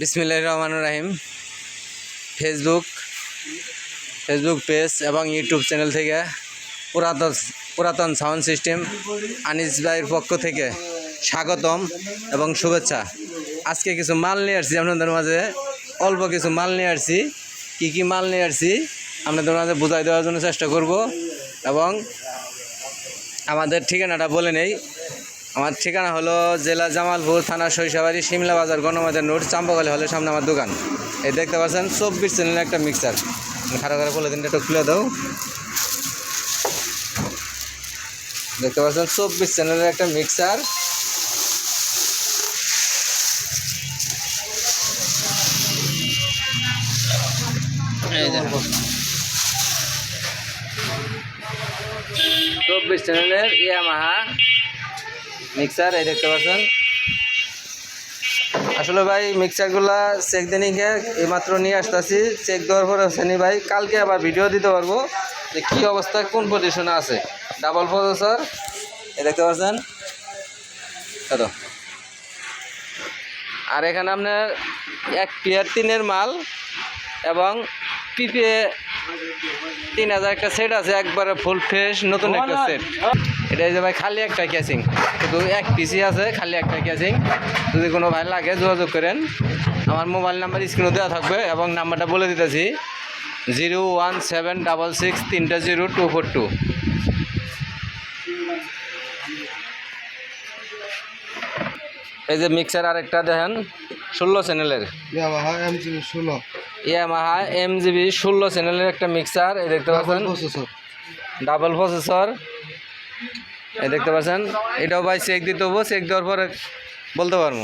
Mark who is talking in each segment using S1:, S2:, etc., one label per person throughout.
S1: বিসমিল্লাহ রহমান রাহিম। ফেসবুক ফেসবুক পেজ এবং ইউটিউব চ্যানেল থেকে পুরাতন পুরাতন সাউন্ড সিস্টেম আনিস ভাইয়ের পক্ষ থেকে স্বাগতম এবং শুভেচ্ছা। আজকে কিছু মাল নিয়ে আসছি আপনাদের মাঝে। অল্প কিছু মাল নিয়ে আসছি। কী কী মাল নিয়ে আসছি আপনাদের মাঝে বোঝাই দেওয়ার জন্য চেষ্টা করব এবং আমাদের ঠিকানাটা বলে নেই। আমার ঠিকানা হলো জেলা জামালপুর, থানা শৈশবাড়ি শিমলা বাজার গণবাজার নোট চাম্পাখালি হলের সামনে আমার দোকান। এই দেখতে পাচ্ছেন, চব্বিশ চ্যানেলের একটা মিক্সার খারাপ করে বলে দিন একটু খুলে দাও। দেখতে পাচ্ছেন, চব্বিশ চ্যানেলের একটা মিক্সার চব্বিশ চ্যানেলের ইয়ামাহা। মিক্সার, এই দেখতে পাচ্ছেন। আসলে ভাই, মিক্সারগুলা চেক দিয়ে নিয়ে এইমাত্র নিয়ে আসতেছি। চেক দেওয়ার পরে শ্রেণি ভাই, কালকে আবার ভিডিও দিতে পারব যে কী অবস্থায় কোন পজিশনে আছে। ডাবল প্রসেসর এই দেখতে পাচ্ছেন। আর এখানে আপনার এক পিয়ার তিনের মাল এবং পিপিএ তিন হাজার একটা সেট আছে একবারে ফুল ফ্রেশ নতুন একটা সেট এটা যে ভাই খালি একটা ক্যাচিং শুধু এক পিসি আছে খালি একটা ক্যাচিং যদি কোনো ভাই লাগে যোগাযোগ করেন। আমার মোবাইল নাম্বার স্ক্রিনে দেওয়া থাকবে এবং নাম্বারটা বলে দিতেছি। Zero one seven double six তিনটা জিরো টু ফোর টু। এই যে মিক্সার আরেকটা দেখেন ষোলো চ্যানেলের
S2: ষোলো।
S1: ইয়ামাহা এম জিবি ষোলো চ্যানেলের একটা মিক্সার এই দেখতে পাচ্ছেন? ডাবল প্রসেসর এই দেখতে পাচ্ছেন? এটাও ভাই চেক দিতে হব চেক দেওয়ার পরে বলতে পারব।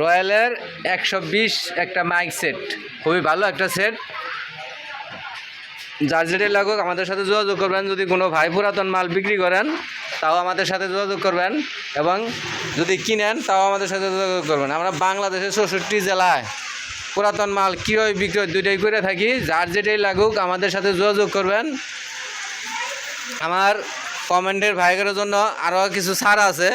S1: রয়্যালের একশো বিশ একটা মাইক সেট খুবই ভালো একটা সেট যার যেটাই লাগুক আমাদের সাথে যোগাযোগ করবেন। যদি কোনো ভাই পুরাতন মাল বিক্রি করেন তাও আমাদের সাথে যোগাযোগ করবেন। এবং যদি কিনেন তাও আমাদের সাথে যোগাযোগ করবেন। আমরা বাংলাদেশের চৌষট্টি জেলায় পুরাতন মাল ক্রয় বিক্রয় দুইটাই করে থাকি। যার যেটাই লাগুক, আমাদের সাথে যোগাযোগ করবেন। আমার কমেন্টের ভাইগের জন্য আরও কিছু ছাড় আছে।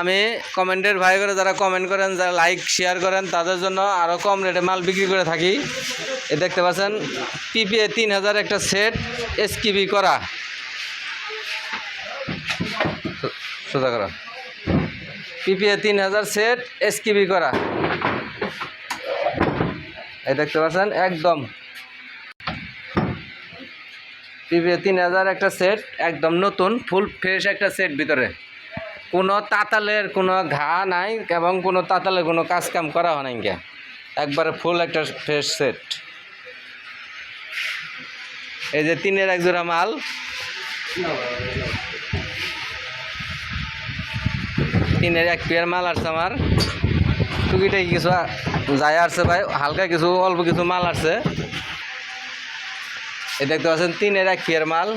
S1: আমি কমেন্টের ভাইগের যারা কমেন্ট করেন, যারা লাইক শেয়ার করেন, তাদের জন্য আরও কম রেটে মাল বিক্রি করে থাকি। এ দেখতে পাচ্ছেন পিপিএ তিন হাজার একটা সেট এসকিবি করা। সোজা করা। পিপিএ তিন হাজার সেট এসকিবি করা। এই দেখতে পাচ্ছেন, একদম। পিভিএ তিন হাজার একটা সেট একদম নতুন ফুল ফ্রেশ একটা সেট ভিতরে। কোনো তাতালের কোনো ঘা নাই এবং কোনো তাতালের কোনো কাজ কাম করা হয় নাই একবারে ফুল একটা ফ্রেশ সেট এই যে তিনের এক জোড়া মাল। তিনের এক পেয়ার মাল আসছে আমার। টুকিটাই কিছু যায় আসছে ভাই, হালকা কিছু, অল্প কিছু মাল আসছে। এই দেখতে পাচ্ছেন, তিনের এক পেয়ার মাল।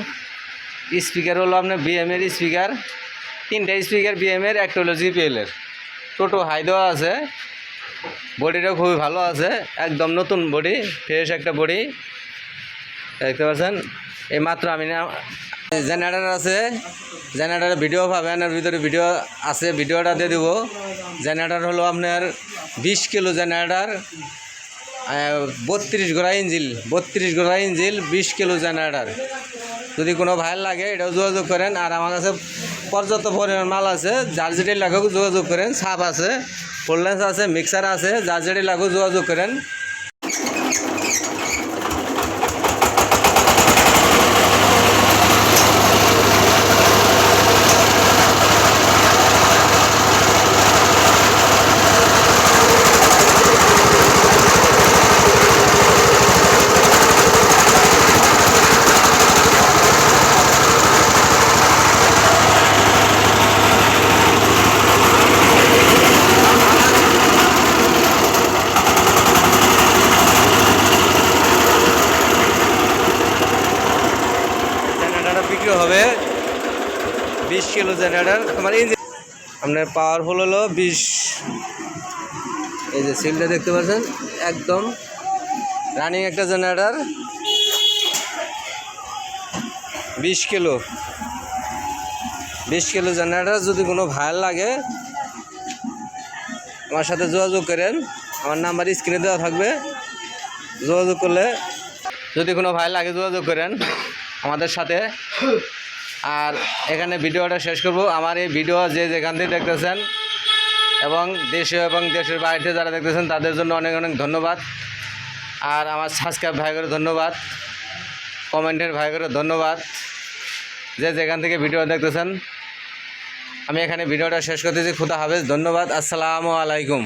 S1: স্পিকার হলো আপনার বিএমের স্পিকার। তিনটা স্পিকার বিএমের একটা হলো জিপিএলের টোটো হাই দেওয়া আছে। বডিটাও খুবই ভালো আছে, একদম নতুন বডি, ফ্রেশ একটা বডি। দেখতে পাচ্ছেন এই মাত্র আমি জেনারেটার আছে। জেনারেটার ভিডিও পাবেন, এর ভিতরে ভিডিও আছে, ভিডিওটা দিয়ে দেবো। জেনারেটার হলো আপনার বিশ কিলো জেনারেটার বত্রিশ গোড়া ইঞ্জিল, বত্রিশ গোড়া ইঞ্জিল, বিশ কিলো জেনারেটার। যদি কোনো ভাইয়ের লাগে, এটাও যোগাযোগ করেন। আর আমার কাছে পর্যাপ্ত পরিমাণ মাল আছে। যার যেটাই লাগুক যোগাযোগ করেন। সাপ আছে ফোল্ডেন্স আছে, মিক্সার আছে। যার যেটাই লাগুক যোগাযোগ করেন জেনারেটার বিক্রি হবে বিশ কিলো জেনারেটার। তোমার ইঞ্জিন আপনার পাওয়ারফুল হলো বিশ। এই যে সিলটা দেখতে পাচ্ছেন? একদম রানিং একটা জেনারেটার। বিশ কিলো। বিশ কিলো জেনারেটার যদি কোনো ভাইয়ের লাগে, আমার সাথে যোগাযোগ করেন। আমার নাম্বার স্ক্রিনে দেওয়া থাকবে। যোগাযোগ করলে যদি কোনো ভাই লাগে যোগাযোগ করেন, আমাদের সাথে আর এখানে ভিডিওটা শেষ করব। আমার এই ভিডিও যে যেখান থেকে দেখতেছেন এবং দেশে এবং দেশের বাইরে যারা দেখতেছেন, তাদের জন্য অনেক অনেক ধন্যবাদ। আর আমার সাবস্ক্রাইব ভাইগের ধন্যবাদ, কমেন্টের ভাইগের ধন্যবাদ। যে যেখান থেকে ভিডিও দেখতেছেন, আমি এখানে ভিডিওটা শেষ করতেছি। খুদা হাফেজ, ধন্যবাদ। আসসালামু আলাইকুম।